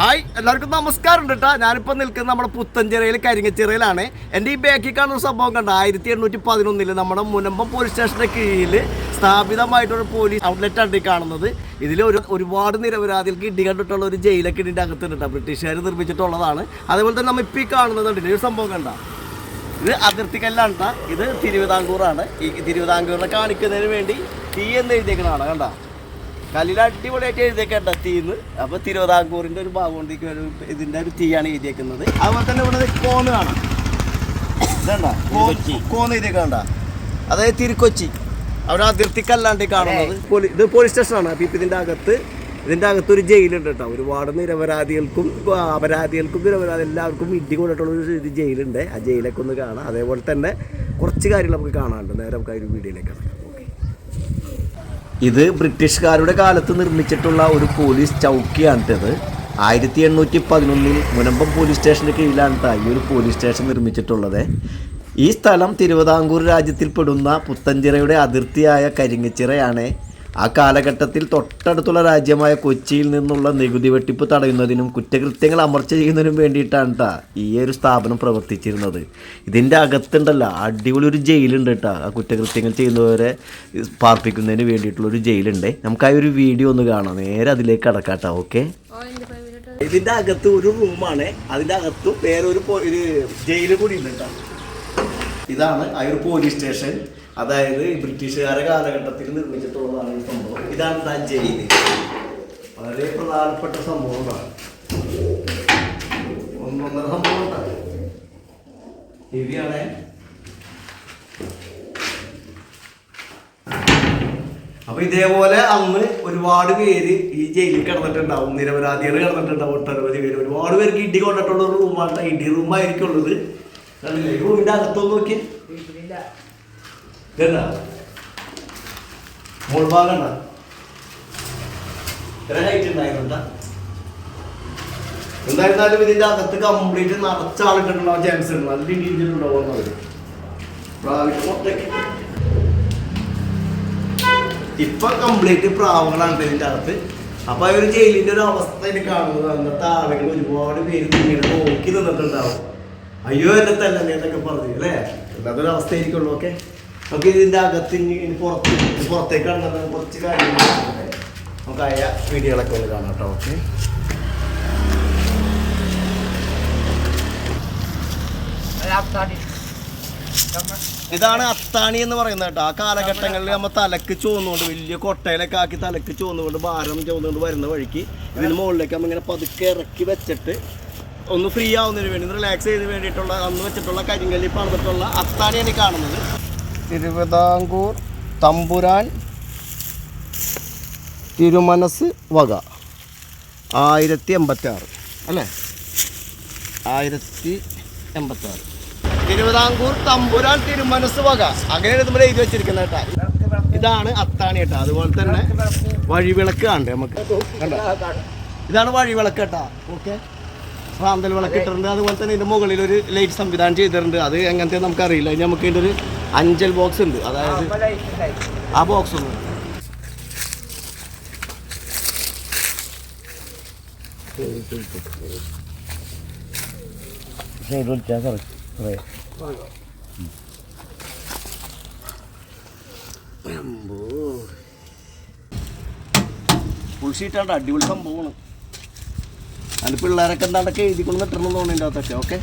Hi എല്ലാവർക്കും നമസ്കാരം കേട്ടോ ഞാനിപ്പോൾ നിൽക്കുന്നത് നമ്മുടെ പുത്തഞ്ചിറയിൽ കരിങ്ങച്ചിറയിലാണ്. എന്റെ ഈ ബാക്കിൽ കാണുന്ന സംഭവം കണ്ട? ആയിരത്തി എണ്ണൂറ്റി പതിനൊന്നിൽ നമ്മുടെ മുനമ്പം പോലീസ് സ്റ്റേഷന്റെ കീഴിൽ സ്ഥാപിതമായിട്ടൊരു പോലീസ് ഔട്ട്ലെറ്റ് ആണ് ഈ കാണുന്നത്. ഇതിൽ ഒരു ഒരുപാട് നിരപരാധികൾക്ക് ഇടി കണ്ടിട്ടുള്ള ഒരു ജയിലൊക്കെ ഇതിന്റെ അകത്തുണ്ട് കേട്ടോ ബ്രിട്ടീഷുകാർ നിർമ്മിച്ചിട്ടുള്ളതാണ്. അതേപോലെ തന്നെ നമ്മൾ ഇപ്പോൾ ഈ കാണുന്നത് ഒരു സംഭവം കണ്ട? ഇത് അതിർത്തി കല്ലാണ് കേട്ടോ ഇത് തിരുവിതാംകൂറാണ്. ഈ തിരുവിതാംകൂറിനെ കാണിക്കുന്നതിന് വേണ്ടി തീ എന്ന് എഴുതിയേക്കുന്നതാണ് കണ്ട? കല്ലിൽ അടിപൊളിയായിട്ട് എഴുതിയേക്കണ്ട തീന്ന്. അപ്പൊ തിരുവിതാംകൂറിന്റെ ഒരു ഭാഗം ഒരു ഇതിന്റെ ഒരു തീയാണ് എഴുതിയേക്കുന്നത്. അതുപോലെ തന്നെ ഇവിടെ കോന്ന് കാണാം ഇതണ്ട? കോന്ന് എഴുതിയേക്കണ്ട അതായത് തിരുക്കൊച്ചി. അവിടെ അതിർത്തി കല്ലാണ്ട് ഈ കാണുന്നത് ഇത് പോലീസ് സ്റ്റേഷനാണ്. അപ്പൊ ഇപ്പൊ ഇതിന്റെ അകത്ത് ഇതിന്റെ അകത്ത് ഒരു ജയിലുണ്ട് കേട്ടോ ഒരുപാട് നിരപരാധികൾക്കും അപരാധികൾക്കും നിരപരാധി എല്ലാവർക്കും ഇടി കൊണ്ടിട്ടുള്ള ഒരു ജയിലുണ്ട്. ആ ജയിലൊക്കെ ഒന്ന് കാണാം. അതേപോലെ തന്നെ കുറച്ച് കാര്യങ്ങൾ നമുക്ക് കാണാനുണ്ട്. നേരെ നമുക്ക് ആ ഒരു വീഡിയോയിലേക്ക് കിടക്കാം. ഇത് ബ്രിട്ടീഷുകാരുടെ കാലത്ത് നിർമ്മിച്ചിട്ടുള്ള ഒരു പോലീസ് ചൗക്കിയാണിട്ടത് ആയിരത്തി എണ്ണൂറ്റി പതിനൊന്നിൽ മുനമ്പം പോലീസ് സ്റ്റേഷന്റെ കീഴിലാണ് ഈ ഒരു പോലീസ് സ്റ്റേഷൻ നിർമ്മിച്ചിട്ടുള്ളത്. ഈ സ്ഥലം തിരുവിതാംകൂർ രാജ്യത്തിൽപ്പെടുന്ന പുത്തഞ്ചിറയുടെ അതിർത്തിയായ കരിങ്ങച്ചിറയാണ്. ആ കാലഘട്ടത്തിൽ തൊട്ടടുത്തുള്ള രാജ്യമായ കൊച്ചിയിൽ നിന്നുള്ള നികുതി വെട്ടിപ്പ് തടയുന്നതിനും കുറ്റകൃത്യങ്ങൾ അമർച്ച ചെയ്യുന്നതിനും വേണ്ടിയിട്ടാണ് ട്ടാ ഈ ഒരു സ്ഥാപനം പ്രവർത്തിച്ചിരുന്നത്. ഇതിന്റെ അകത്തുണ്ടല്ല അടിപൊളി ഒരു ജയിലുണ്ട് കേട്ടോ ആ കുറ്റകൃത്യങ്ങൾ ചെയ്യുന്നവരെ പാർപ്പിക്കുന്നതിന് വേണ്ടിയിട്ടുള്ള ഒരു ജയിലുണ്ട്. നമുക്ക് ആ ഒരു വീഡിയോ ഒന്ന് കാണാം. നേരെ അതിലേക്ക് കടക്കാട്ടോ ഓക്കെ? ഇതിന്റെ അകത്ത് ഒരു റൂമാണ്. അതിന്റെ അകത്ത് വേറൊരു ജയിൽ കൂടി ഉണ്ട് കേട്ടോ ഇതാണ് ആ ഒരു പോലീസ് സ്റ്റേഷൻ. അതായത് ബ്രിട്ടീഷുകാരുടെ കാലഘട്ടത്തിൽ നിർമ്മിച്ചിട്ടുള്ളതാണ് ഈ സംഭവം. ഇതാണ് താൻ ജയിൽ വളരെ പ്രധാനപ്പെട്ട സംഭവങ്ങളാണ് ഒന്നൊന്നര സംഭവം ഇവയാണ് അപ്പൊ ഇതേപോലെ അന്ന് ഒരുപാട് പേര് ഈ ജയിലിൽ കിടന്നിട്ടുണ്ടാവും. നിരപരാധികൾ കിടന്നിട്ടുണ്ടാവും ഒട്ടനവധി പേര്. ഒരുപാട് പേർക്ക് ഇടി കൊണ്ടിട്ടുള്ള ഒരു റൂമാണ്. ഇടി റൂമായിരിക്കും ഉള്ളത്. റൂമിന്റെ അകത്തൊന്ന് നോക്കി ഇതെന്താ? മോൾ ഭാഗം ഉണ്ടാ? ഇത്ര ഹൈറ്റ് എന്തായിരുന്നാലും ഇതിന്റെ അകത്ത് കംപ്ലീറ്റ് നിറച്ച ആളിട്ടുണ്ടാവും ചാൻസ് ഉണ്ട്. നല്ല രീതിയിൽ ഉണ്ടാവും അവർ പ്രാവശ്യം മൊത്തക്ക് ഇപ്പൊ കംപ്ലീറ്റ് പ്രാവുകളാണ് ഇതിന്റെ അകത്ത്. അപ്പൊ ഒരു ജയിലിന്റെ ഒരു അവസ്ഥ എനിക്ക് കാണുന്നത് അന്നത്തെ ആളുകൾ ഒരുപാട് പേര് ഇങ്ങനെ നോക്കി നിന്നിട്ടുണ്ടാവും. അയ്യോ എന്നെ തന്നെ എന്നൊക്കെ പറഞ്ഞു അല്ലേ? അതൊരു അവസ്ഥ ആയിരിക്കുള്ളൂ ഓക്കെ? നമുക്ക് ഇതിന്റെ അകത്ത് ഇനി പുറത്ത് പുറത്തേക്ക് കടന്നത് കുറച്ച് കാര്യങ്ങൾ നമുക്ക് ആയ വീഡിയോകളൊക്കെ ഒന്ന് കാണാം കേട്ടോ ഓക്കെ? ഇതാണ് അത്താണി എന്ന് പറയുന്നത് കേട്ടോ. ആ കാലഘട്ടങ്ങളിൽ നമ്മൾ തലക്ക് ചോന്നുകൊണ്ട് വലിയ കൊട്ടയിലൊക്കെ ആക്കി തലക്ക് ചോന്നുകൊണ്ട് ഭാരം ചോന്നുകൊണ്ട് വരുന്ന വഴിക്ക് ഇതിന് മുകളിലേക്ക് നമ്മൾ ഇങ്ങനെ പതുക്കെ ഇറക്കി വെച്ചിട്ട് ഒന്ന് ഫ്രീ ആവുന്നതിന് വേണ്ടി റിലാക്സ് ചെയ്തിന് വേണ്ടിയിട്ടുള്ള അന്ന് വെച്ചിട്ടുള്ള കരിങ്കല്ലി പണിതിട്ടുള്ള അത്താണിയാണ് ഈ കാണുന്നത്. തിരുവിതാംകൂർ തമ്പുരാൻ തിരുമനസ് വക. ആയിരത്തി എൺപത്തി ആറ് അല്ലേ? ആയിരത്തി എൺപത്തി ആറ് തിരുവിതാംകൂർ തമ്പുരാൻ തിരുമനസ് വക. അങ്ങനെ നമ്മൾ എഴുതി വെച്ചിരിക്കുന്നത് കേട്ടാ. ഇതാണ് അത്താണി കേട്ടോ. അതുപോലെ തന്നെ വഴിവിളക്ക് കണ്ടേ നമുക്ക്? കണ്ടോ? ഇതാണ് വഴിവിളക്ക് കേട്ടാ. ഓക്കെ. റാന്തൽ വിളക്ക് ഇട്ടിട്ടുണ്ട്. അതുപോലെ തന്നെ ഇതിന്റെ മുകളിൽ ഒരു ലൈറ്റ് സംവിധാനം ചെയ്തിട്ടുണ്ട്. അത് എങ്ങനത്തെ നമുക്കറിയില്ല. നമുക്ക് ഇതിന്റെ ഒരു അഞ്ചൽ ബോക്സ് ഉണ്ട്. അതായത് ആ ബോക്സ് ഒന്ന്. സൈഡ് വിളിച്ചാൽ അടിപൊളി സംഭവമാണ്. അതിന് പിള്ളേരൊക്കെ എന്താണ്ടൊക്കെ എഴുതി കൊണ്ട് നിട്ടിരുന്നു തോന്നുന്നു അകത്തൊക്കെ ഓക്കെ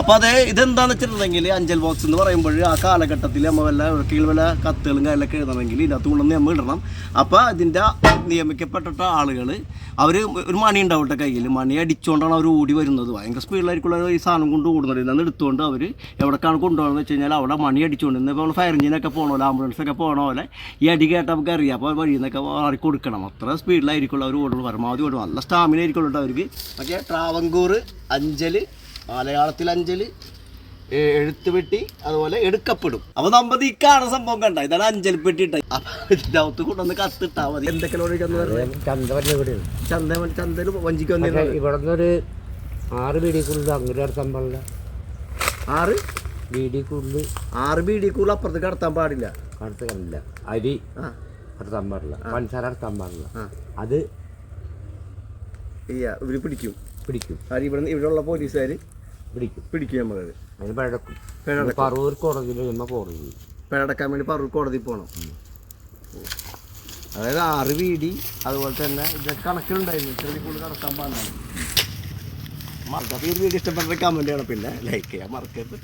അപ്പോൾ അത് ഇതെന്താന്ന് വെച്ചിട്ടുണ്ടെങ്കിൽ അഞ്ചൽ ബോക്സ് എന്ന് പറയുമ്പോൾ ആ കാലഘട്ടത്തിൽ നമ്മൾ വല്ല എവിടേക്കെങ്കിലും വല്ല കത്തുകളും കാര്യങ്ങളൊക്കെ എഴുതണമെങ്കിൽ ഇതിനകത്ത് കൊണ്ടുവന്ന് നമ്മൾ ഇടണം. അപ്പോൾ ഇതിന്റെ നിയമിക്കപ്പെട്ടിട്ട ആളുകൾ അവർ ഒരു മണി ഉണ്ടാവട്ടെ കയ്യിൽ മണി അടിച്ചുകൊണ്ടാണ് അവർ ഓടി വരുന്നത്. ഭയങ്കര സ്പീഡിലായിരിക്കുള്ള ഈ സാധനം കൊണ്ട് ഓടുന്നത്. ഇതാണ് എടുത്തുകൊണ്ട് അവർ എവിടേക്കാണ് കൊണ്ടുപോകുന്നത് വെച്ച് കഴിഞ്ഞാൽ അവിടെ മണി അടിച്ചുകൊണ്ട് ഇന്നിപ്പോൾ നമ്മൾ ഫയർ എഞ്ചിനൊക്കെ പോകണ പോലെ ആംബുലൻസ് ഒക്കെ പോകണ പോലെ ഈ അടി കേട്ട നമുക്ക് അറിയാം. അപ്പോൾ വഴിയിൽ നിന്നൊക്കെ മാറി കൊടുക്കണം. അത്ര സ്പീഡിലായിരിക്കുള്ള അവർ ഓടുള്ളൂ പരമാവധി ഓടും. നല്ല സ്റ്റാമിന ആയിരിക്കുള്ളൂ അവർക്ക്. പക്ഷേ ട്രാവങ്കൂർ അഞ്ചൽ മലയാളത്തിൽ അഞ്ചൽ എഴുത്തുപെട്ടി അതുപോലെ എടുക്കപ്പെടും. അപ്പൊ ഈ കാണുന്ന സംഭവം കണ്ട? ഇതാണ് അഞ്ചൽ പെട്ടി ഇട്ട അപ്പൊ ഇതിന്റെ അകത്ത് കൊണ്ടുവന്ന് കത്തിട്ടാ മതി. എന്തൊക്കെ ചന്തവല്ല ബി ഡി ചന്തയിൽ വഞ്ചിക്ക് ഇവിടെ നിന്നൊരു ആറ് വീടിക്കുള്ളിൽ കൂടുതൽ അങ്ങനെ നടത്താൻ പാടില്ല ആറ്? വീടിക്കുള്ളിൽ കൂടുതൽ ആറ് വീടിക്കുള്ളിൽ കൂടുതൽ അപ്പുറത്ത് കടത്താൻ പാടില്ല. അടുത്ത് കണ്ടില്ല അരി കടത്താൻ പാടില്ല. പഞ്ചസാര കടത്താൻ പാടില്ല. അത് ഇവർ പിടിക്കും. പിടിക്കും. അത് ഇവിടെ ഇവിടെയുള്ള പോലീസുകാർ പിടിക്കും. പിടിക്കും നമ്മളത്. അതിന് പിഴക്കും. പറവൂർ കോടതിയിൽ ചെന്ന കോടതി പിഴടക്കാൻ വേണ്ടി പറവൂർ കോടതി പോകണം അതായത് ആറ് വീടി അതുപോലെ തന്നെ ഇതൊക്കെ കണക്കിലുണ്ടായിരുന്നു. ചെറിയ കൂടുതൽ കടക്കാൻ പാടില്ല. മറക്കാത്ത ഈ വീഡിയോ ഇഷ്ടപ്പെട്ട കമന്റ് ചെയ്യണം പിന്നെ ലൈക്ക് ചെയ്യാൻ മറക്കരുത്.